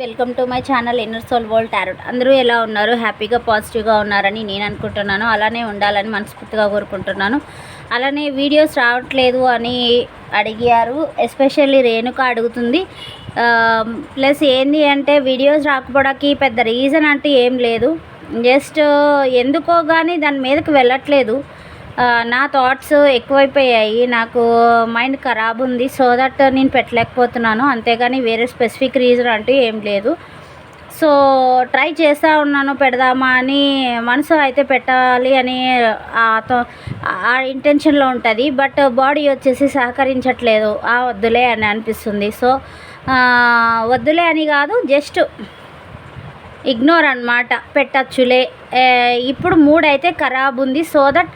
Welcome to my channel inner soul world tarot. అందరూ ఎలా ఉన్నారు? హ్యాపీగా పాజిటివ్గా ఉన్నారని నేను అనుకుంటున్నాను. అలానే ఉండాలని మనస్ఫూర్తిగా కోరుకుంటున్నాను. అలానే వీడియోస్ రావట్లేదు అని అడిగారు. ఎస్పెషల్లీ రేణుక అడుగుతుంది. ప్లస్ ఏంది అంటే వీడియోస్ రాకపోవడానికి పెద్ద రీజన్ అంటే ఏం లేదు. జస్ట్ ఎందుకో కానీ దాని మీదకి వెళ్ళట్లేదు. నా థాట్స్ ఎక్కువైపోయాయి. నాకు మైండ్ ఖరాబ్ ఉంది. సో దట్ నేను పెట్టలేకపోతున్నాను. అంతేగాని వేరే స్పెసిఫిక్ రీజన్ అంటూ ఏం లేదు. సో ట్రై చేస్తూ ఉన్నాను. పెడదామా అని మనసు అయితే పెట్టాలి అని ఆ ఇంటెన్షన్లో ఉంటుంది. బట్ బాడీ వచ్చేసి సహకరించట్లేదు. ఆ వద్దులే అని అనిపిస్తుంది. సో వద్దులే అని కాదు. జస్ట్ ఇగ్నోర్ అనమాట పెట్టచ్చులే. ఇప్పుడు మూడ్ అయితే ఖరాబ్ ఉంది. సో దట్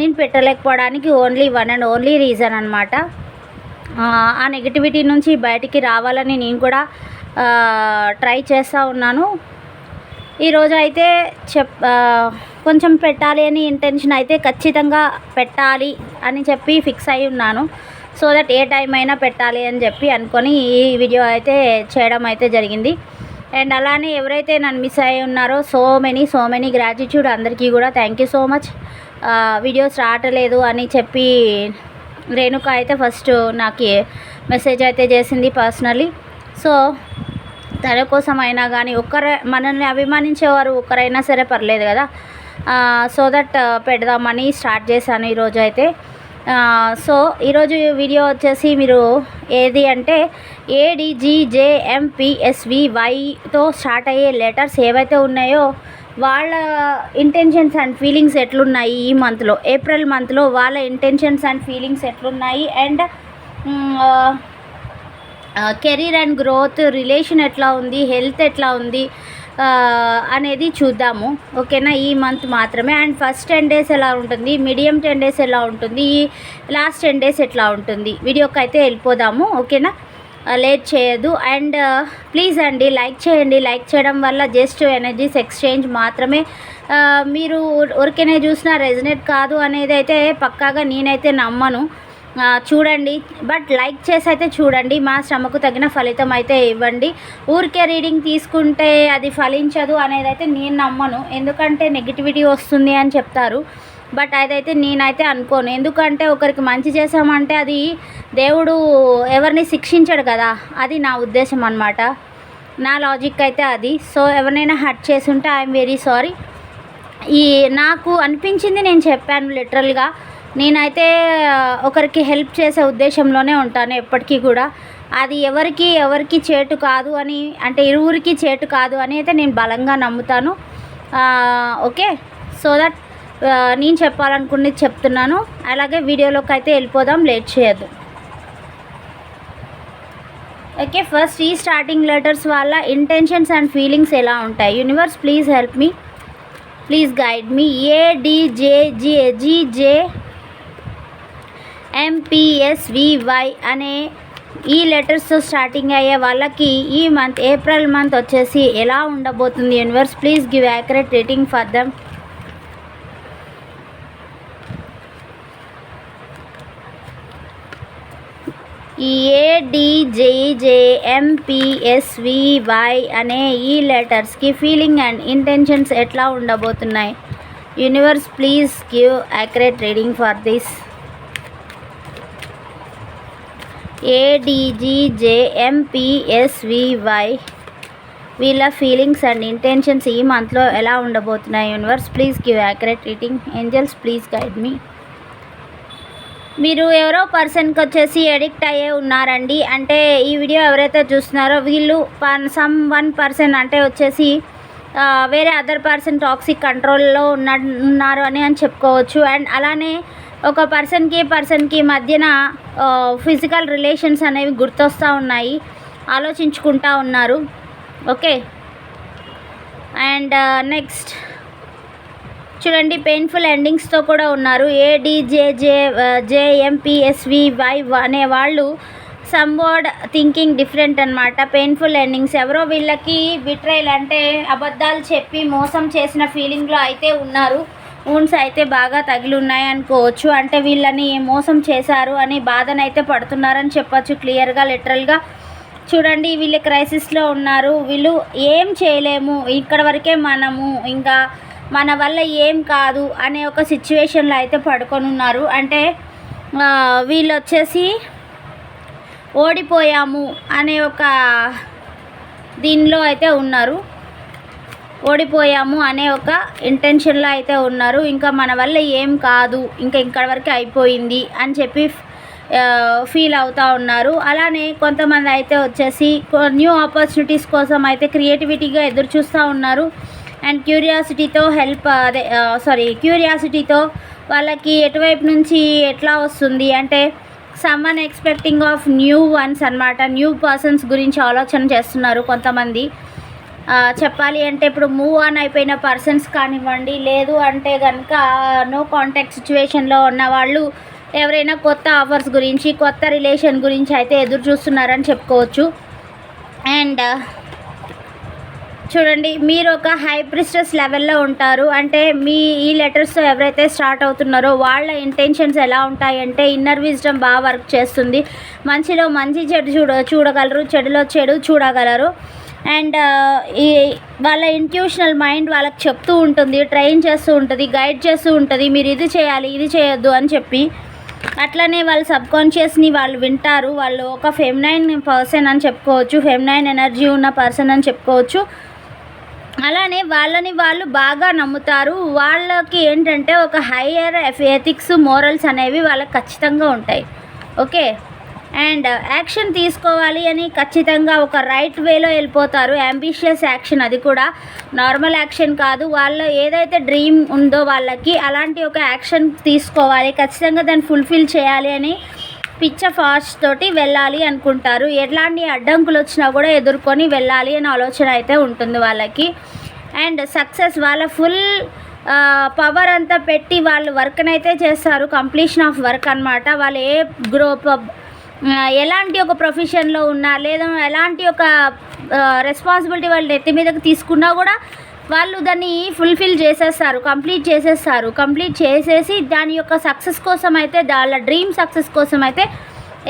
నేను పెట్టలేకపోవడానికి only one and only reason అనమాట ఆ నెగిటివిటీ నుంచి బయటికి రావాలని నేను కూడా ట్రై చేస్తూ ఉన్నాను. ఈరోజు అయితే చెప్ కొంచెం పెట్టాలి అని ఇంటెన్షన్ అయితే ఖచ్చితంగా పెట్టాలి అని చెప్పి ఫిక్స్ అయి ఉన్నాను. సో దట్ ఏ టైం అయినా పెట్టాలి అని చెప్పి అనుకొని ఈ వీడియో అయితే చేయడం అయితే జరిగింది. అండ్ అలానే ఎవరైతే నన్ను మిస్ అయి ఉన్నారో so many so many gratitude అందరికీ కూడా. Thank you so much videos రావట్లేదు అని చెప్పి రేణుక అయితే ఫస్ట్ నాకు మెసేజ్ అయితే చేసింది పర్సనలీ. సో తన కోసం అయినా కానీ ఒక్కరే మనల్ని అభిమానించేవారు ఒక్కరైనా సరే పర్లేదు కదా. సో దట్ పెడదామని స్టార్ట్ చేశాను ఈరోజు అయితే. సో ఈరోజు వీడియో వచ్చేసి మీరు ఏది అంటే ఏడిజిజేఎంపిఎస్వివైతో స్టార్ట్ అయ్యే లెటర్స్ ఏవైతే ఉన్నాయో వాళ్ళ ఇంటెన్షన్స్ అండ్ ఫీలింగ్స్ ఎట్లున్నాయి ఈ మంత్లో ఏప్రిల్ మంత్లో వాళ్ళ ఇంటెన్షన్స్ అండ్ ఫీలింగ్స్ ఎట్లున్నాయి? And career and growth relation ఎట్లా ఉంది? హెల్త్ ఎట్లా ఉంది? అనేది చూద్దాము. ఓకేనా? ఈ మంత్ మాత్రమే. అండ్ ఫస్ట్ టెన్ డేస్ ఎలా ఉంటుంది? మీడియం టెన్ డేస్ ఎలా ఉంటుంది? ఈ లాస్ట్ టెన్ డేస్ ఎట్లా ఉంటుంది? వీడియోకి అయితే వెళ్ళిపోదాము. ఓకేనా? లేట్ చేయదు. అండ్ ప్లీజ్ అండి లైక్ చేయండి. లైక్ చేయడం వల్ల జస్ట్ ఎనర్జీస్ ఎక్స్చేంజ్ మాత్రమే. మీరు ఊరికేనే చూసినా రెజినేట్ కాదు అనేది అయితే పక్కాగా నేనైతే నమ్మను. చూడండి. బట్ లైక్ చేసి అయితే చూడండి. మా శ్రమకు తగిన ఫలితం అయితే ఇవ్వండి. ఊరికే రీడింగ్ తీసుకుంటే అది ఫలించదు అనేది అయితే నేను నమ్మను. ఎందుకంటే నెగిటివిటీ వస్తుంది అని చెప్తారు. బట్ అదైతే నేనైతే అనుకోను. ఎందుకంటే ఒకరికి మంచి చేసామంటే అది దేవుడు ఎవరిని శిక్షించడు కదా. అది నా ఉద్దేశం అనమాట నా లాజిక్ అయితే అది. సో ఎవరినైనా హర్ట్ చేసి ఉంటే ఐఎమ్ వెరీ సారీ ఈ నాకు అనిపించింది నేను చెప్పాను లిటరల్గా నేనైతే ఒకరికి హెల్ప్ చేసే ఉద్దేశంలోనే ఉంటాను ఎప్పటికీ కూడా. అది ఎవరికి ఎవరికి చేటు కాదు అని అంటే ఇరువురికి చేటు కాదు అని అయితే నేను బలంగా నమ్ముతాను. ఓకే? సో దట్ నేను చెప్పాలనుకున్నది చెప్తున్నాను. అలాగే వీడియోలోకి అయితే వెళ్ళిపోదాం లేట్ చేయద్దు. ఓకే ఫస్ట్ ఈ స్టార్టింగ్ లెటర్స్ వల్ల ఇంటెన్షన్స్ అండ్ ఫీలింగ్స్ ఎలా ఉంటాయి? Universe please help me please guide me ADJGJ MPSVY అనే ఈ లెటర్స్తో స్టార్టింగ్ అయ్యే వాళ్ళకి ఈ మంత్ ఏప్రిల్ మంత్ వచ్చేసి ఎలా ఉండబోతుంది? Universe please give accurate rating for them ADJJMPSVY అనే ఈ లెటర్స్కి ఫీలింగ్ అండ్ ఇంటెన్షన్స్ ఎట్లా ఉండబోతున్నాయి? Universe please give accurate reading for this. ADGJMPSVY వీళ్ళ ఫీలింగ్స్ అండ్ ఇంటెన్షన్స్ ఈ మంత్లో ఎలా ఉండబోతున్నాయి? Universe please give accurate reading. Angels please guide me. మీరు ఎవరో పర్సన్కి వచ్చేసి ఎడిక్ట్ అయ్యే ఉన్నారండి. అంటే ఈ వీడియో ఎవరైతే చూస్తున్నారో వీళ్ళు పన్ సమ్ వన్ పర్సన్ అంటే వచ్చేసి వేరే అదర్ పర్సన్ టాక్సిక్ కంట్రోల్లో ఉన్న ఉన్నారు అని అని చెప్పుకోవచ్చు. అండ్ అలానే ఒక పర్సన్కి పర్సన్కి మధ్యన ఫిజికల్ రిలేషన్స్ అనేవి గుర్తొస్తూ ఉన్నాయి. ఆలోచించుకుంటా ఉన్నారు. ఓకే. And next. చూడండి పెయిన్ఫుల్ ఎండింగ్స్తో కూడా ఉన్నారు. ఏడిజేజే జేఎంపిఎస్వివై uh, అనే వాళ్ళు సమ్వర్డ్ థింకింగ్ డిఫరెంట్ అనమాట పెయిన్ఫుల్ ఎండింగ్స్ ఎవరో వీళ్ళకి బిట్రైల్ అంటే అబద్ధాలు చెప్పి మోసం చేసిన ఫీలింగ్లో అయితే ఉన్నారు. ఊన్స్ అయితే బాగా తగిలి ఉన్నాయి అనుకోవచ్చు. అంటే వీళ్ళని మోసం చేశారు అని బాధనైతే పడుతున్నారని చెప్పచ్చు క్లియర్గా లిటరల్గా చూడండి వీళ్ళు క్రైసిస్లో ఉన్నారు. వీళ్ళు ఏం చేయలేము. ఇక్కడ వరకే మనము. ఇంకా మన వల్ల ఏం కాదు అనే ఒక సిచ్యువేషన్లో అయితే పడుకొని ఉన్నారు. అంటే వీళ్ళు వచ్చేసి ఓడిపోయాము అనే ఒక దీనిలో అయితే ఉన్నారు. ఓడిపోయాము అనే ఒక ఇంటెన్షన్లో అయితే ఉన్నారు. ఇంకా మన వల్ల ఏం కాదు ఇంకా ఇక్కడ వరకు అయిపోయింది అని చెప్పి ఫీల్ అవుతూ ఉన్నారు. అలానే కొంతమంది అయితే వచ్చేసి న్యూ ఆపర్చునిటీస్ కోసం అయితే క్రియేటివిటీగా ఎదురు చూస్తూ ఉన్నారు. అండ్ క్యూరియాసిటీతో హెల్ప్ అదే uh, సారీ క్యూరియాసిటీతో వాళ్ళకి ఎటువైపు నుంచి ఎట్లా వస్తుంది? అంటే someone expecting of new ones అన్నమాట. న్యూ పర్సన్స్ గురించి ఆలోచన చేస్తున్నారు కొంతమంది. Uh, చెప్పాలి అంటే ఇప్పుడు మూవ్ ఆన్ అయిపోయిన పర్సన్స్ కానివ్వండి లేదు అంటే కనుక నో కాంటాక్ట్ సిచ్యువేషన్లో ఉన్న వాళ్ళు ఎవరైనా కొత్త ఆఫర్స్ గురించి కొత్త రిలేషన్ గురించి అయితే ఎదురు చూస్తున్నారని చెప్పుకోవచ్చు. అండ్ చూడండి మీరు ఒక హై ప్రిస్టెస్ లెవెల్లో ఉంటారు. అంటే మీ ఈ లెటర్స్తో ఎవరైతే స్టార్ట్ అవుతున్నారో వాళ్ళ ఇంటెన్షన్స్ ఎలా ఉంటాయంటే ఇన్నర్ విజ్డమ్ బాగా వర్క్ చేస్తుంది. మంచిలో మంచి చెడు చూడ చూడగలరు చెడులో చెడు చూడగలరు. అండ్ uh, ఈ వాళ్ళ ఇంట్యూషనల్ మైండ్ వాళ్ళకి చెప్తూ ఉంటుంది ట్రైన్ చేస్తూ ఉంటుంది గైడ్ చేస్తూ ఉంటుంది మీరు ఇది చేయాలి ఇది చేయొద్దు అని చెప్పి. అట్లనే వాళ్ళ సబ్కాన్షియస్ని వాళ్ళు వింటారు. వాళ్ళు ఒక ఫెమినైన్ పర్సన్ అని చెప్పుకోవచ్చు ఫెమినైన్ ఎనర్జీ ఉన్న పర్సన్ అని చెప్పుకోవచ్చు. అలానే వాళ్ళని వాళ్ళు బాగా నమ్ముతారు. వాళ్ళకి ఏంటంటే ఒక హయ్యర్ ఎథిక్స్ మోరల్స్ అనేవి వాళ్ళకి ఖచ్చితంగా ఉంటాయి. ఓకే? అండ్ యాక్షన్ తీసుకోవాలి అని ఖచ్చితంగా ఒక రైట్ వేలో వెళ్ళిపోతారు. అంబిషియస్ యాక్షన్ అది కూడా. నార్మల్ యాక్షన్ కాదు. వాళ్ళ ఏదైతే డ్రీమ్ ఉందో వాళ్ళకి అలాంటి ఒక యాక్షన్ తీసుకోవాలి. ఖచ్చితంగా దాన్ని ఫుల్ఫిల్ చేయాలి అని పిచ్చ ఫాస్ట్ తోటి వెళ్ళాలి అనుకుంటారు. ఎట్లాంటి అడ్డంకులు వచ్చినా కూడా ఎదుర్కొని వెళ్ళాలి అనే ఆలోచన అయితే ఉంటుంది వాళ్ళకి. అండ్ సక్సెస్ వాళ్ళ ఫుల్ పవర్ అంతా పెట్టి వాళ్ళు వర్క్ని అయితే చేస్తారు. కంప్లీషన్ ఆఫ్ వర్క్ అనమాట వాళ్ళు ఏ గ్రూప్ ఎలాంటి ఒక ప్రొఫెషన్లో ఉన్నా లేదా ఎలాంటి ఒక రెస్పాన్సిబిలిటీ వాళ్ళు నెత్తి మీదకి తీసుకున్నా కూడా వాళ్ళు దాన్ని ఫుల్ఫిల్ చేసేస్తారు కంప్లీట్ చేసేస్తారు. కంప్లీట్ చేసేసి దాని యొక్క సక్సెస్ కోసం అయితే వాళ్ళ డ్రీమ్ సక్సెస్ కోసం అయితే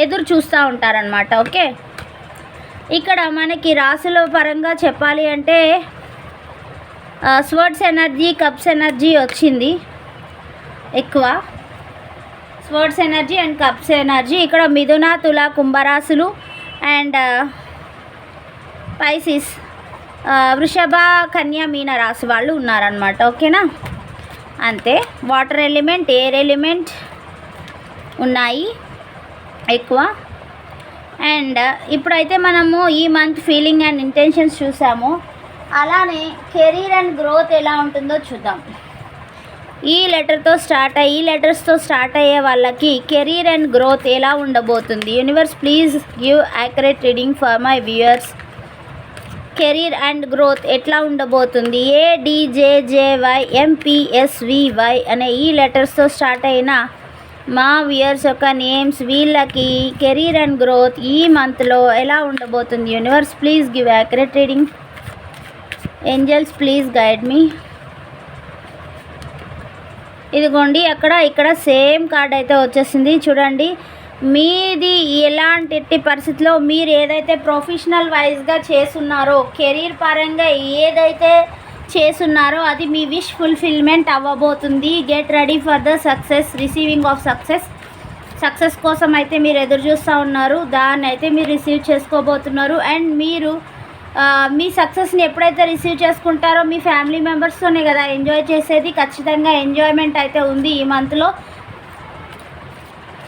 ఎదురు చూస్తూ ఉంటారనమాట ఓకే? ఇక్కడ మనకి రాసుల పరంగా చెప్పాలి అంటే స్వర్డ్స్ ఎనర్జీ కప్స్ ఎనర్జీ వచ్చింది ఎక్కువ. Swords energy and cups energy ఇక్కడ మిథున తుల కుంభరాశులు అండ్ పైసిస్ వృషభ కన్య మీన రాశి వాళ్ళు ఉన్నారనమాట ఓకేనా? అంతే. వాటర్ ఎలిమెంట్ ఎయిర్ ఎలిమెంట్ ఉన్నాయి ఎక్కువ. అండ్ ఇప్పుడైతే మనము ఈ మంత్ ఫీలింగ్ అండ్ ఇంటెన్షన్స్ చూసాము. అలానే కెరీర్ అండ్ గ్రోత్ ఎలా ఉంటుందో చూద్దాం. ఈ లెటర్తో స్టార్ట్ అయ్యి ఈ లెటర్స్తో స్టార్ట్ అయ్యే వాళ్ళకి కెరీర్ అండ్ గ్రోత్ ఎలా ఉండబోతుంది? Universe please give accurate reading for my viewers career and growth ఎట్లా ఉండబోతుంది? ఏడిజేజేవై ఎంపీఎస్వివై అనే ఈ లెటర్స్తో స్టార్ట్ అయిన మా వ్యూయర్స్ యొక్క నేమ్స్ వీళ్ళకి కెరీర్ అండ్ గ్రోత్ ఈ మంత్లో ఎలా ఉండబోతుంది? Universe please give accurate reading. Angels please guide me. ఇదిగోండి అక్కడ ఇక్కడ సేమ్ కార్డ్ అయితే వచ్చేసింది. చూడండి మీది ఎలాంటి పరిస్థితిలో మీరు ఏదైతే ప్రొఫెషనల్ వైజ్గా చేస్తున్నారో కెరీర్ పరంగా ఏదైతే చేస్తున్నారో అది మీ విష్ ఫుల్ఫిల్మెంట్ అవ్వబోతుంది. Get ready for the success receiving of success success కోసం అయితే మీరు ఎదురు చూస్తూ ఉన్నారు. దాన్ని అయితే మీరు రిసీవ్ చేసుకోబోతున్నారు. అండ్ మీరు మీ సక్సెస్ని ఎప్పుడైతే రిసీవ్ చేసుకుంటారో మీ ఫ్యామిలీ మెంబర్స్తోనే కదా ఎంజాయ్ చేసేది. ఖచ్చితంగా ఎంజాయ్మెంట్ అయితే ఉంది ఈ మంత్లో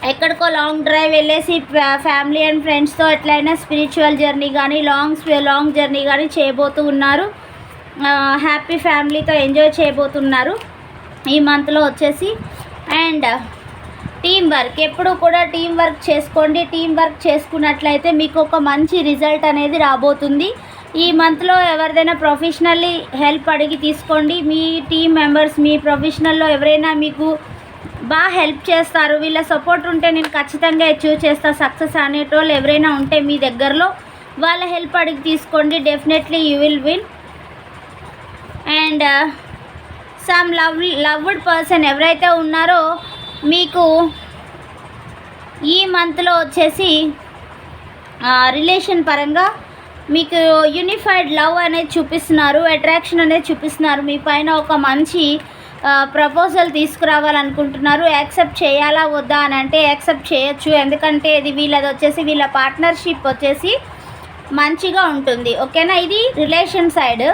ఎక్కడికో లాంగ్ డ్రైవ్ వెళ్ళేసి ఫ్యామిలీ అండ్ ఫ్రెండ్స్తో ఎట్లయినా స్పిరిచువల్ జర్నీ కానీ లాంగ్ లాంగ్ జర్నీ కానీ చేయబోతూ ఉన్నారు. హ్యాపీ ఫ్యామిలీతో ఎంజాయ్ చేయబోతున్నారు ఈ మంత్లో వచ్చేసి. అండ్ టీం వర్క్ ఎప్పుడు కూడా టీం వర్క్ చేసుకోండి. టీం వర్క్ చేసుకున్నట్లయితే మీకు ఒక మంచి రిజల్ట్ అనేది రాబోతుంది. ఈ మంత్లో ఎవరిదైనా ప్రొఫెషనల్లీ హెల్ప్ అడిగి తీసుకోండి. మీ టీం మెంబర్స్ మీ ప్రొఫెషనల్లో ఎవరైనా మీకు బాగా హెల్ప్ చేస్తారు. వీళ్ళ సపోర్ట్ ఉంటే నేను ఖచ్చితంగా అచీవ్ చేస్తా. సక్సెస్ అనేటోళ్ళు ఎవరైనా ఉంటే మీ దగ్గరలో వాళ్ళ హెల్ప్ అడిగి తీసుకోండి. Definitely you will win and some love loved person ఎవరైతే ఉన్నారో మీకు ఈ మంత్లో వచ్చేసి రిలేషన్ పరంగా మీకు యూనిఫైడ్ లవ్ అనేది చూపిస్తున్నారు. అట్రాక్షన్ అనేది చూపిస్తున్నారు. మీ పైన ఒక మంచి ప్రపోజల్ తీసుకురావాలనుకుంటున్నారు. యాక్సెప్ట్ చేయాలా వద్దా అని అంటే యాక్సెప్ట్ చేయొచ్చు. ఎందుకంటే ఇది వీళ్ళది వచ్చేసి వీళ్ళ పార్ట్నర్షిప్ వచ్చేసి మంచిగా ఉంటుంది. ఓకేనా? ఇది రిలేషన్ సైడ్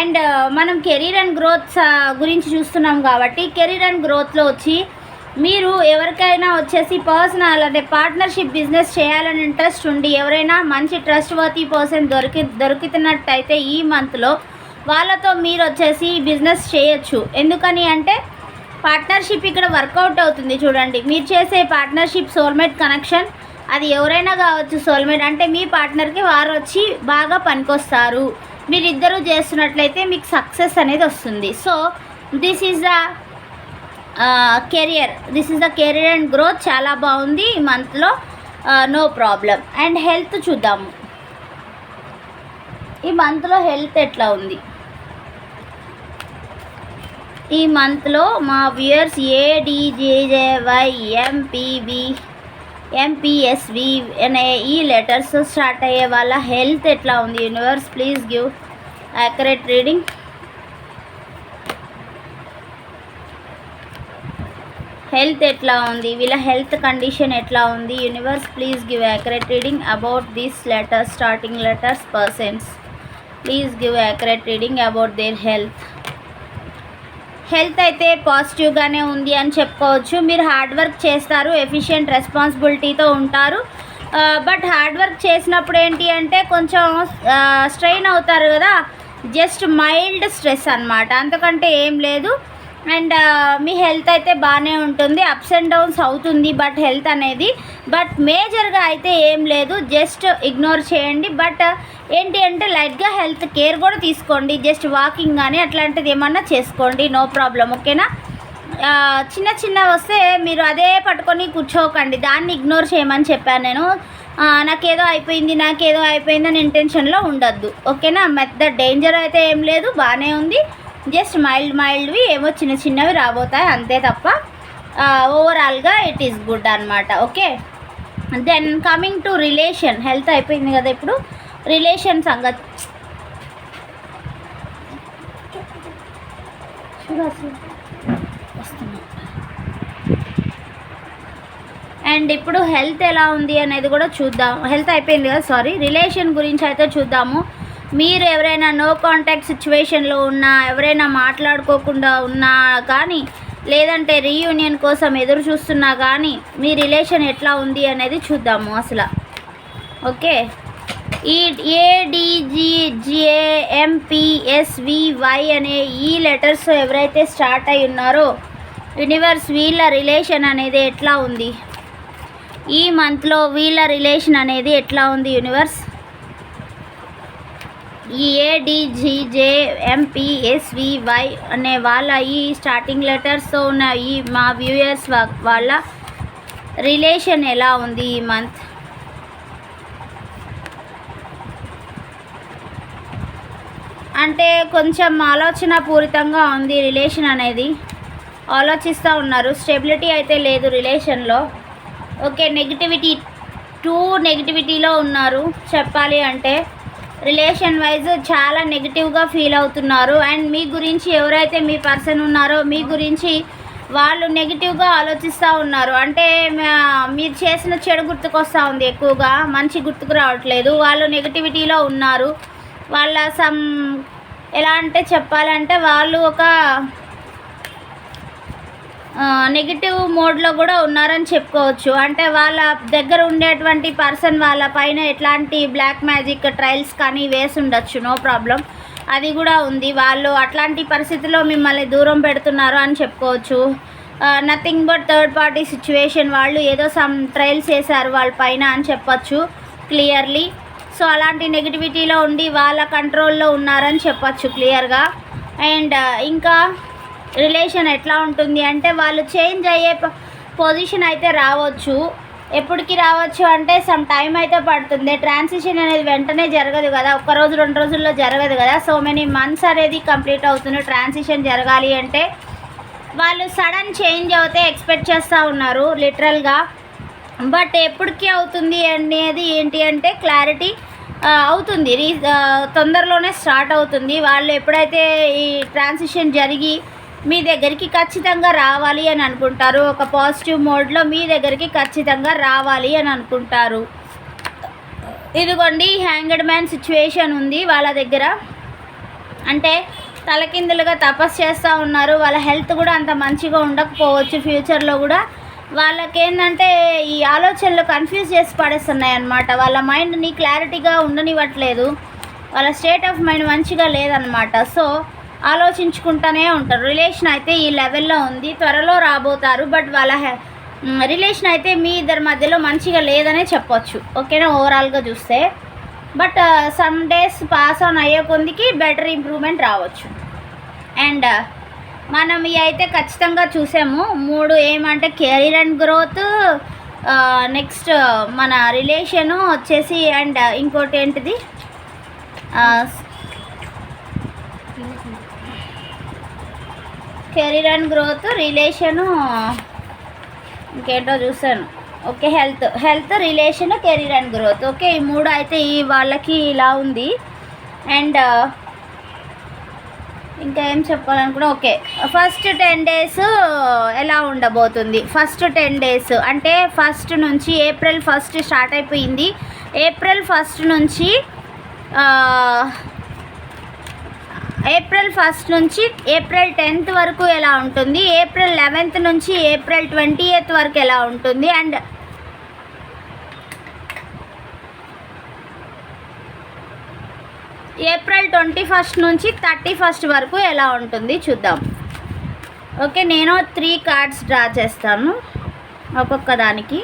అండ్ మనం కెరీర్ అండ్ గ్రోత్ గురించి చూస్తున్నాం కాబట్టి కెరీర్ అండ్ గ్రోత్లో వచ్చి మీరు ఎవరికైనా వచ్చేసి పర్సనల్ అంటే పార్ట్నర్షిప్ బిజినెస్ చేయాలని ఇంట్రెస్ట్ ఉండి ఎవరైనా మంచి ట్రస్ట్ వర్తీ పర్సన్ దొరికి దొరుకుతున్నట్టయితే ఈ మంత్లో వాళ్ళతో మీరు వచ్చేసి బిజినెస్ చేయొచ్చు. ఎందుకని అంటే పార్ట్నర్షిప్ ఇక్కడ వర్కౌట్ అవుతుంది చూడండి. మీరు చేసే పార్ట్నర్షిప్ సోల్మేట్ కనెక్షన్ అది ఎవరైనా కావచ్చు సోల్మేట్ అంటే మీ పార్ట్నర్కి వారు వచ్చి బాగా పనికొస్తారు. మీరిద్దరూ చేస్తున్నట్లయితే మీకు సక్సెస్ అనేది వస్తుంది. So this is the career this is the career and growth చాలా బాగుంది ఈ మంత్లో నో ప్రాబ్లం అండ్ హెల్త్ చూద్దాము. ఈ మంత్లో హెల్త్ ఎట్లా ఉంది? ఈ మంత్లో మా వ్యూయర్స్ ఏడీజేజేవై ఎంపీబీ ఎంపీఎస్వి అనే ఈ లెటర్స్ స్టార్ట్ అయ్యే వాళ్ళ హెల్త్ ఎట్లా ఉంది? Universe please give accurate reading health ఎట్లా ఉంది? వీళ్ళ హెల్త్ కండిషన్ ఎట్లా ఉంది? Universe please give accurate reading about this letters starting letters persons please give accurate reading about their health health అయితే పాజిటివ్గానే ఉంది అని చెప్పుకోవచ్చు. మీరు హార్డ్ వర్క్ చేస్తారు ఎఫిషియెంట్ రెస్పాన్సిబిలిటీతో ఉంటారు. బట్ హార్డ్ వర్క్ చేసినప్పుడు ఏంటి అంటే కొంచెం స్ట్రెయిన్ అవుతారు కదా. జస్ట్ మైల్డ్ స్ట్రెస్ అనమాట అంతకంటే ఏం లేదు. అండ్ మీ హెల్త్ అయితే బాగానే ఉంటుంది అప్స్ అండ్ డౌన్స్ అవుతుంది బట్ హెల్త్ అనేది. బట్ మేజర్గా అయితే ఏం లేదు జస్ట్ ఇగ్నోర్ చేయండి. బట్ ఏంటి అంటే లైట్గా హెల్త్ కేర్ కూడా తీసుకోండి జస్ట్ వాకింగ్ కానీ అట్లాంటిది ఏమన్నా చేసుకోండి నో ప్రాబ్లం ఓకేనా? చిన్న చిన్న వస్తే మీరు అదే పట్టుకొని కూర్చోకండి దాన్ని ఇగ్నోర్ చేయమని చెప్పాను నేను. నాకేదో అయిపోయింది నాకేదో అయిపోయింది అని ఇంటెన్షన్లో ఉండొద్దు ఓకేనా? పెద్ద డేంజర్ అయితే ఏం లేదు బాగానే ఉంది. జస్ట్ మైల్డ్ మైల్డ్వి ఏమో చిన్న చిన్నవి రాబోతాయి అంతే తప్ప ఓవరాల్గా ఇట్ ఈస్ గుడ్ అనమాట okay? Then coming to relation health అయిపోయింది కదా ఇప్పుడు? రిలేషన్ సంగతి. అండ్ ఇప్పుడు హెల్త్ ఎలా ఉంది అనేది కూడా చూద్దాం. హెల్త్ అయిపోయింది కదా సారీ రిలేషన్ గురించి అయితే చూద్దాము. మీరు ఎవరైనా నో కాంటాక్ట్ సిచ్యువేషన్లో ఉన్నా ఎవరైనా మాట్లాడుకోకుండా ఉన్నా కానీ లేదంటే రీయూనియన్ కోసం ఎదురు చూస్తున్నా కానీ మీ రిలేషన్ ఎట్లా ఉంది అనేది చూద్దాము అసలు. ఓకే? ఈ ఏడిజిజిఏఎంపిఎస్వివై అనే ఈ లెటర్స్ ఎవరైతే స్టార్ట్ అయి ఉన్నారో యూనివర్స్ వీళ్ళ రిలేషన్ అనేది ఎట్లా ఉంది? ఈ మంత్లో వీళ్ళ రిలేషన్ అనేది ఎట్లా ఉంది యూనివర్స్ ఈ ఏడిజిజేఎంపిఎస్వివై అనే వాళ్ళ ఈ స్టార్టింగ్ లెటర్స్తో ఉన్న ఈ మా వ్యూయర్స్ వాళ్ళ రిలేషన్ ఎలా ఉంది ఈ మంత్ అంటే కొంచెం ఆలోచన పూరితంగా ఉంది రిలేషన్ అనేది. ఆలోచిస్తూ ఉన్నారు. స్టెబిలిటీ అయితే లేదు రిలేషన్లో ఓకే నెగిటివిటీ టూ నెగిటివిటీలో ఉన్నారు. చెప్పాలి అంటే రిలేషన్ వైజ్ చాలా నెగిటివ్గా ఫీల్ అవుతున్నారు. అండ్ మీ గురించి ఎవరైతే మీ పర్సన్ ఉన్నారో మీ గురించి వాళ్ళు నెగిటివ్గా ఆలోచిస్తూ ఉన్నారు. అంటే మా- మీరు చేసిన చెడు గుర్తుకొస్తూ ఉంది ఎక్కువగా. మంచి గుర్తుకు రావట్లేదు. వాళ్ళు నెగిటివిటీలో ఉన్నారు. వాళ్ళ సమ్ ఎలా అంటే చెప్పాలంటే వాళ్ళు ఒక నెగిటివ్ మోడ్లో కూడా ఉన్నారని చెప్పుకోవచ్చు. అంటే వాళ్ళ దగ్గర ఉండేటువంటి పర్సన్ వాళ్ళ పైన ఎట్లాంటి బ్లాక్ మ్యాజిక్ ట్రయల్స్ కానీ వేసి ఉండొచ్చు నో ప్రాబ్లం అది కూడా ఉంది. వాళ్ళు అట్లాంటి పరిస్థితిలో మిమ్మల్ని దూరం పెడుతున్నారు అని చెప్పుకోవచ్చు. Nothing but third party situation వాళ్ళు ఏదో సమ్ ట్రయల్స్ చేశారు వాళ్ళ పైన అని చెప్పచ్చు క్లియర్లీ సో అలాంటి నెగిటివిటీలో ఉండి వాళ్ళ కంట్రోల్లో ఉన్నారని చెప్పచ్చు క్లియర్గా అండ్ ఇంకా రిలేషన్ ఎట్లా ఉంటుంది అంటే వాళ్ళు చేంజ్ అయ్యే పొజిషన్ అయితే రావచ్చు. ఎప్పటికి రావచ్చు అంటే సమ్ టైం అయితే పడుతుంది. ట్రాన్సిషన్ అనేది వెంటనే జరగదు కదా. ఒక్క రోజు రెండు రోజుల్లో జరగదు కదా. సో మెనీ మంత్స్ అనేది కంప్లీట్ అవుతుంది ట్రాన్సిషన్ జరగాలి అంటే. వాళ్ళు సడన్ చేంజ్ అవుతే ఎక్స్పెక్ట్ చేస్తూ ఉన్నారు లిటరల్గా బట్ ఎప్పటికీ అవుతుంది అనేది ఏంటి అంటే క్లారిటీ అవుతుంది. రీ తొందరలోనే స్టార్ట్ అవుతుంది. వాళ్ళు ఎప్పుడైతే ఈ ట్రాన్సిషన్ జరిగి మీ దగ్గరికి ఖచ్చితంగా రావాలి అని అనుకుంటారు. ఒక పాజిటివ్ మోడ్లో మీ దగ్గరికి ఖచ్చితంగా రావాలి అని అనుకుంటారు. ఇదిగోండి హ్యాంగడ్ మ్యాన్ సిచ్యువేషన్ ఉంది వాళ్ళ దగ్గర. అంటే తలకిందులుగా తపస్సు చేస్తూ ఉన్నారు. వాళ్ళ హెల్త్ కూడా అంత మంచిగా ఉండకపోవచ్చు ఫ్యూచర్లో కూడా. వాళ్ళకేంటంటే ఈ ఆలోచనలు కన్ఫ్యూజ్ చేసి పడేస్తున్నాయి అన్నమాట. వాళ్ళ మైండ్ని క్లారిటీగా ఉండనివ్వట్లేదు. వాళ్ళ స్టేట్ ఆఫ్ మైండ్ మంచిగా లేదనమాట సో ఆలోచించుకుంటూనే ఉంటారు. రిలేషన్ అయితే ఈ లెవెల్లో ఉంది. త్వరలో రాబోతారు. బట్ వాళ్ళ రిలేషన్ అయితే మీ ఇద్దరి మధ్యలో మంచిగా లేదనే చెప్పొచ్చు. ఓకేనా? ఓవరాల్గా చూస్తే. But some days pass on అయ్యే కొందికి బెటర్ ఇంప్రూవ్మెంట్ రావచ్చు. అండ్ మనం ఇవి అయితే ఖచ్చితంగా చూసాము. మూడు ఏమంటే కెరీర్ అండ్ గ్రోత్ నెక్స్ట్ మన రిలేషను వచ్చేసి అండ్ ఇంకోటి ఏంటిది? కెరీర్ అండ్ గ్రోత్ రిలేషను ఇంకేంటో చూసాను okay health. Health relation career and growth. Okay ఈ మూడు అయితే ఈ వాళ్ళకి ఇలా ఉంది. అండ్ ఇంకా ఏం చెప్పాలనుకున్నా ఓకే. ఫస్ట్ టెన్ డేస్ ఎలా ఉండబోతుంది? ఫస్ట్ టెన్ డేస్ అంటే ఫస్ట్ నుంచి ఏప్రిల్ ఫస్ట్ స్టార్ట్ అయిపోయింది. ఏప్రిల్ ఫస్ట్ నుంచి ఏప్రిల్ ఫస్ట్ నుంచి ఏప్రిల్ టెన్త్ వరకు ఎలా ఉంటుంది? ఏప్రిల్ లెవెన్త్ నుంచి ఏప్రిల్ ట్వంటీ ఎయిత్ వరకు ఎలా ఉంటుంది? అండ్ ఏప్రిల్ ట్వంటీ ఫస్ట్ నుంచి థర్టీ ఫస్ట్ వరకు ఎలా ఉంటుంది? చూద్దాం. ఓకే నేను త్రీ కార్డ్స్ డ్రా చేస్తాను. ఒక్కొక్క దానికి.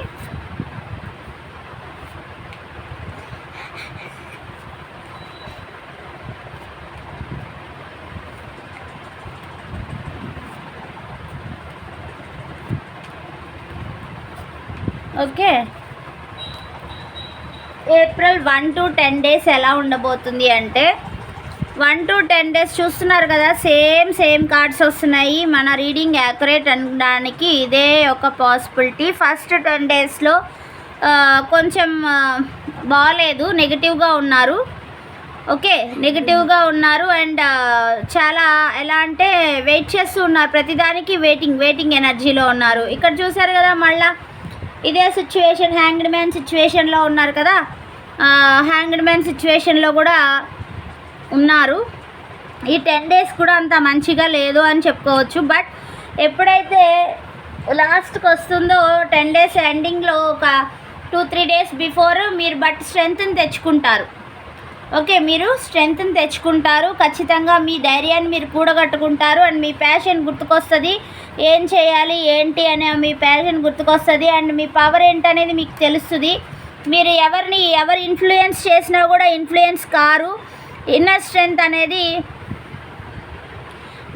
Okay. April one to ten days ఎలా ఉండబోతుంది అంటే వన్ టు టెన్ డేస్ చూస్తున్నారు కదా సేమ్ సేమ్ కార్డ్స్ వస్తున్నాయి. మన రీడింగ్ యాక్యురేట్ అనడానికి ఇదే ఒక పాసిబిలిటీ. ఫస్ట్ టెన్ డేస్లో కొంచెం బాగాలేదు నెగిటివ్గా ఉన్నారు. ఓకే నెగిటివ్గా ఉన్నారు అండ్ చాలా ఎలా అంటే వెయిట్ చేస్తూ ఉన్నారు. ప్రతిదానికి వెయిటింగ్ వెయిటింగ్ ఎనర్జీలో ఉన్నారు. ఇక్కడ చూసారు కదా మళ్ళీ ఇదే సిచ్యువేషన్ హ్యాంగ్డ్ మ్యాన్ సిచ్యువేషన్లో ఉన్నారు కదా? హ్యాంగ్డ్ మ్యాన్ సిచ్యువేషన్లో కూడా ఉన్నారు. ఈ టెన్ డేస్ కూడా అంత మంచిగా లేదు అని చెప్పుకోవచ్చు. బట్ ఎప్పుడైతే లాస్ట్కి వస్తుందో టెన్ డేస్ ఎండింగ్లో ఒక టూ త్రీ డేస్ బిఫోర్ మీరు బట్ స్ట్రెంగ్త్ని తెచ్చుకుంటారు. ఓకే మీరు స్ట్రెంగ్త్ని తెచ్చుకుంటారు. ఖచ్చితంగా మీ ధైర్యాన్ని మీరు కూడగట్టుకుంటారు. అండ్ మీ ప్యాషన్ గుర్తుకొస్తుంది. ఏం చేయాలి ఏంటి అనే మీ ప్యాషన్ గుర్తుకొస్తుంది. అండ్ మీ పవర్ ఏంటనేది మీకు తెలుస్తుంది. మీరు ఎవరిని ఎవరు ఇన్ఫ్లుయెన్స్ చేసినా కూడా ఇన్ఫ్లుయెన్స్ కారు. ఇన్నర్ స్ట్రెంగ్త్ అనేది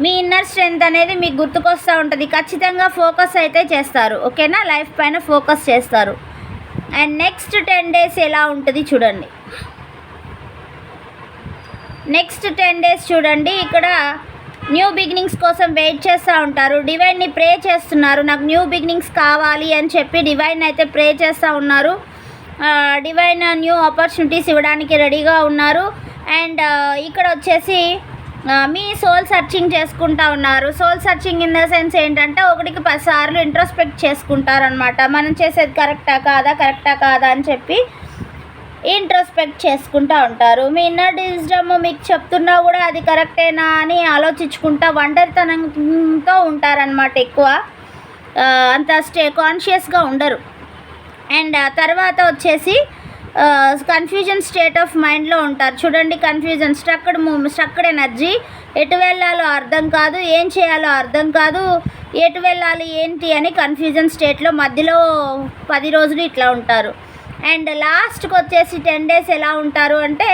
మీ ఇన్నర్ స్ట్రెంగ్త్ అనేది మీకు గుర్తుకొస్తూ ఉంటుంది. ఖచ్చితంగా ఫోకస్ అయితే చేస్తారు. ఓకేనా? లైఫ్ పైన ఫోకస్ చేస్తారు. అండ్ నెక్స్ట్ టెన్ డేస్ ఎలా ఉంటుంది చూడండి. నెక్స్ట్ టెన్ డేస్ చూడండి. ఇక్కడ న్యూ బిగినింగ్స్ కోసం వెయిట్ చేస్తూ ఉంటారు. డివైన్ని ప్రే చేస్తున్నారు. నాకు న్యూ బిగినింగ్స్ కావాలి అని చెప్పి డివైన్ అయితే ప్రే చేస్తూ ఉన్నారు. డివైన్ న్యూ ఆపర్చునిటీస్ ఇవ్వడానికి రెడీగా ఉన్నారు. అండ్ ఇక్కడ వచ్చేసి మీ సోల్ సర్చింగ్ చేసుకుంటా ఉన్నారు. Soul searching in the sense ఏంటంటే ఒకటికి పది సార్లు ఇంట్రోస్పెక్ట్ చేసుకుంటారనమాట మనం చేసేది కరెక్టా కాదా కరెక్టా కాదా అని చెప్పి ఇంట్రోస్పెక్ట్ చేసుకుంటూ ఉంటారు. మీ ఇన్నర్ డిజిటమ్ మీకు చెప్తున్నా కూడా అది కరెక్టేనా అని ఆలోచించుకుంటా ఒంటరితనంతో ఉంటారనమాట ఎక్కువ. అంత స్టే కాన్షియస్గా ఉండరు. అండ్ తర్వాత వచ్చేసి కన్ఫ్యూజన్ స్టేట్ ఆఫ్ మైండ్లో ఉంటారు. చూడండి confusion struck move struck energy ఎటు వెళ్ళాలో అర్థం కాదు ఏం చేయాలో అర్థం కాదు ఎటు వెళ్ళాలి ఏంటి అని కన్ఫ్యూజన్ స్టేట్లో మధ్యలో పది రోజులు ఇట్లా ఉంటారు. అండ్ లాస్ట్కి వచ్చేసి టెన్ డేస్ ఎలా ఉంటారు అంటే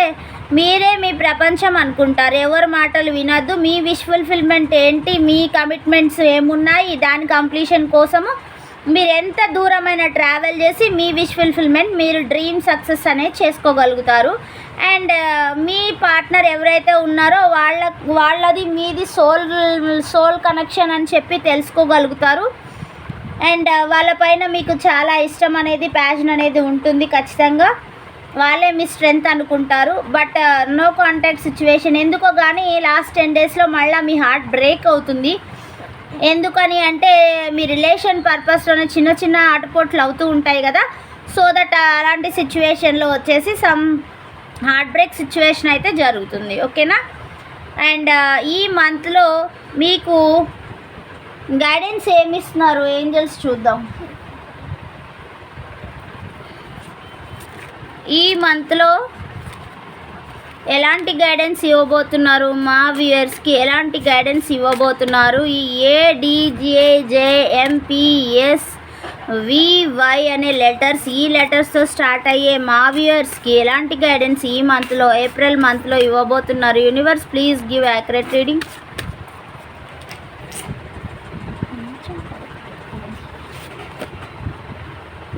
మీరే మీ ప్రపంచం అనుకుంటారు. ఎవరి మాటలు వినద్దు. మీ విష్ ఫుల్ఫిల్మెంట్ ఏంటి? మీ కమిట్మెంట్స్ ఏమున్నాయి? దాని కంప్లీషన్ కోసము మీరు ఎంత దూరమైన ట్రావెల్ చేసి మీ విష్ ఫుల్ఫిల్మెంట్ మీరు డ్రీమ్ సక్సెస్ అనేది చేసుకోగలుగుతారు. అండ్ మీ పార్ట్నర్ ఎవరైతే ఉన్నారో వాళ్ళ వాళ్ళది మీది సోల్ సోల్ కనెక్షన్ అని చెప్పి తెలుసుకోగలుగుతారు. అండ్ వాళ్ళపైన మీకు చాలా ఇష్టం అనేది ప్యాషన్ అనేది ఉంటుంది ఖచ్చితంగా. వాళ్ళే మీ స్ట్రెంగ్త్ అనుకుంటారు. బట్ నో కాంటాక్ట్ సిచ్యువేషన్ ఎందుకో కానీ లాస్ట్ టెన్ డేస్లో మళ్ళీ మీ హార్ట్ బ్రేక్ అవుతుంది. ఎందుకని అంటే మీ రిలేషన్ పర్పస్లోనే చిన్న చిన్న ఆటపోట్లు అవుతూ ఉంటాయి కదా. సో దట్ అలాంటి సిచ్యువేషన్లో వచ్చేసి సమ్ హార్ట్ బ్రేక్ సిచ్యువేషన్ అయితే జరుగుతుంది. ఓకేనా అండ్ ఈ మంత్లో మీకు గైడెన్స్ ఏమి ఇస్తున్నారు? ఏంజల్స్ చూద్దాం. ఈ మంత్లో ఎలాంటి గైడెన్స్ ఇవ్వబోతున్నారు? మా వ్యూయర్స్కి ఎలాంటి గైడెన్స్ ఇవ్వబోతున్నారు? ఈ ఏడిజేజేఎంపిఎస్ వివై అనే లెటర్స్ ఈ లెటర్స్తో స్టార్ట్ అయ్యే మా వ్యూయర్స్కి ఎలాంటి గైడెన్స్ ఈ మంత్లో ఏప్రిల్ మంత్లో ఇవ్వబోతున్నారు? Universe please give accurate reading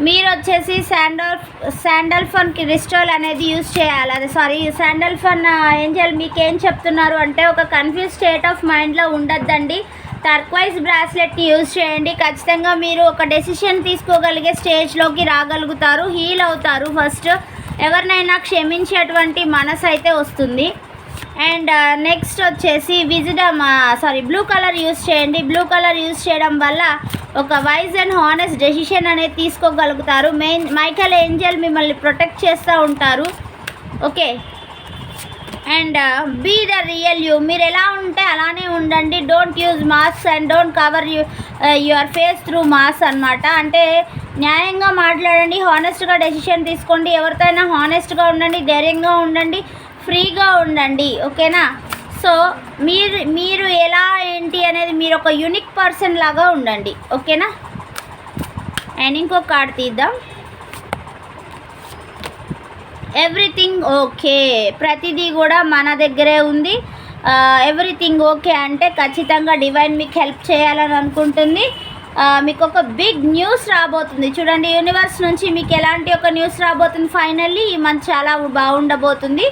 మీరు వచ్చేసి శాండల్ శాండల్ ఫన్ క్రిస్టల్ అనేది యూస్ చేయాలి. అదే సారీ శాండల్ ఫన్ ఏం చేయాలి మీకు ఏం చెప్తున్నారు అంటే ఒక కన్ఫ్యూజ్ స్టేట్ ఆఫ్ మైండ్లో ఉండొద్దండి. టర్క్వైజ్ బ్రాస్లెట్ని యూజ్ చేయండి. ఖచ్చితంగా మీరు ఒక డెసిషన్ తీసుకోగలిగే స్టేజ్లోకి రాగలుగుతారు హీల్ అవుతారు. ఫస్ట్ ఎవరినైనా క్షమించేటువంటి మనసు అయితే వస్తుంది. అండ్ నెక్స్ట్ uh, వచ్చేసి wisdom sorry blue colour use చేయండి. బ్లూ కలర్ యూస్ చేయడం వల్ల ఒక వైజ్ అండ్ హానెస్ట్ డెసిషన్ అనేది తీసుకోగలుగుతారు. మెయిన్ మైకల్ ఏంజల్ మిమ్మల్ని ప్రొటెక్ట్ చేస్తూ ఉంటారు. Okay and be the real you మీరు ఎలా ఉంటే అలానే ఉండండి. Don't use mask and don't cover you your face through mask అనమాట అంటే న్యాయంగా మాట్లాడండి హానెస్ట్గా డెసిషన్ తీసుకోండి. ఎవరితో అయినా హానెస్ట్గా ఉండండి ధైర్యంగా ఉండండి. ఫ్రీగా ఉండండి ఓకేనా? సో మీరు మీరు ఎలా ఏంటి అనేది మీరు ఒక యూనిక్ పర్సన్ లాగా ఉండండి ఓకేనా? అండ్ ఇంకో కార్డ్ తీద్దాం. ఎవ్రీథింగ్ ఓకే ప్రతిదీ కూడా మన దగ్గరే ఉంది. ఎవ్రీథింగ్ ఓకే అంటే ఖచ్చితంగా డివైన్ మీకు హెల్ప్ చేయాలని అనుకుంటుంది. మీకు ఒక బిగ్ న్యూస్ రాబోతుంది. చూడండి యూనివర్స్ నుంచి మీకు ఎలాంటి ఒక న్యూస్ రాబోతుంది? ఫైనల్లీ ఈ మంత్ చాలా బాగుండబోతుంది.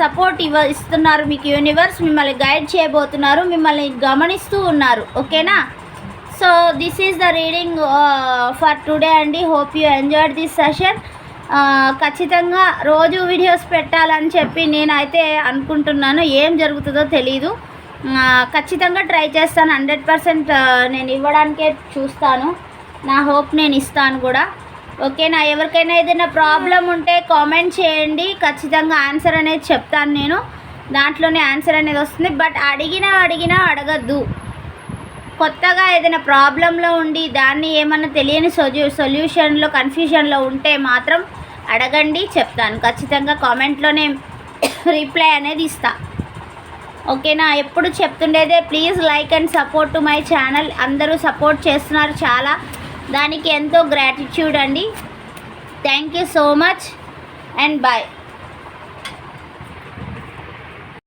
సపోర్ట్ ఇవ్వ ఇస్తున్నారు మీకు యూనివర్స్ మిమ్మల్ని గైడ్ చేయబోతున్నారు మిమ్మల్ని గమనిస్తూ ఉన్నారు ఓకేనా? So this is the reading for today అండి hope you enjoyed this session ఖచ్చితంగా రోజు వీడియోస్ పెట్టాలని చెప్పి నేనైతే అనుకుంటున్నాను. ఏం జరుగుతుందో తెలీదు. Uh, ఖచ్చితంగా ట్రై చేస్తాను. హండ్రెడ్ పర్సెంట్ uh, నేను ఇవ్వడానికే చూస్తాను. నా హోప్ నేను ఇస్తాను కూడా. ఓకేనా ఎవరికైనా ఏదైనా ప్రాబ్లం ఉంటే కామెంట్ చేయండి. ఖచ్చితంగా ఆన్సర్ అనేది చెప్తాను నేను. దాంట్లోనే ఆన్సర్ అనేది వస్తుంది. బట్ అడిగినా అడిగినా అడగద్దు. కొత్తగా ఏదైనా ప్రాబ్లంలో ఉండి దాన్ని ఏమన్నా తెలియని సొల్యూ సొల్యూషన్లో కన్ఫ్యూషన్లో ఉంటే మాత్రం అడగండి చెప్తాను. ఖచ్చితంగా కామెంట్లోనే రిప్లై అనేది ఇస్తా. ఓకేనా? ఎప్పుడు చెప్తుండేదే please like and support to my channel. అందరూ సపోర్ట్ చేస్తున్నారు చాలా. దానికి ఎంతో గ్రాటిట్యూడ్ అండి. Thank you so much and bye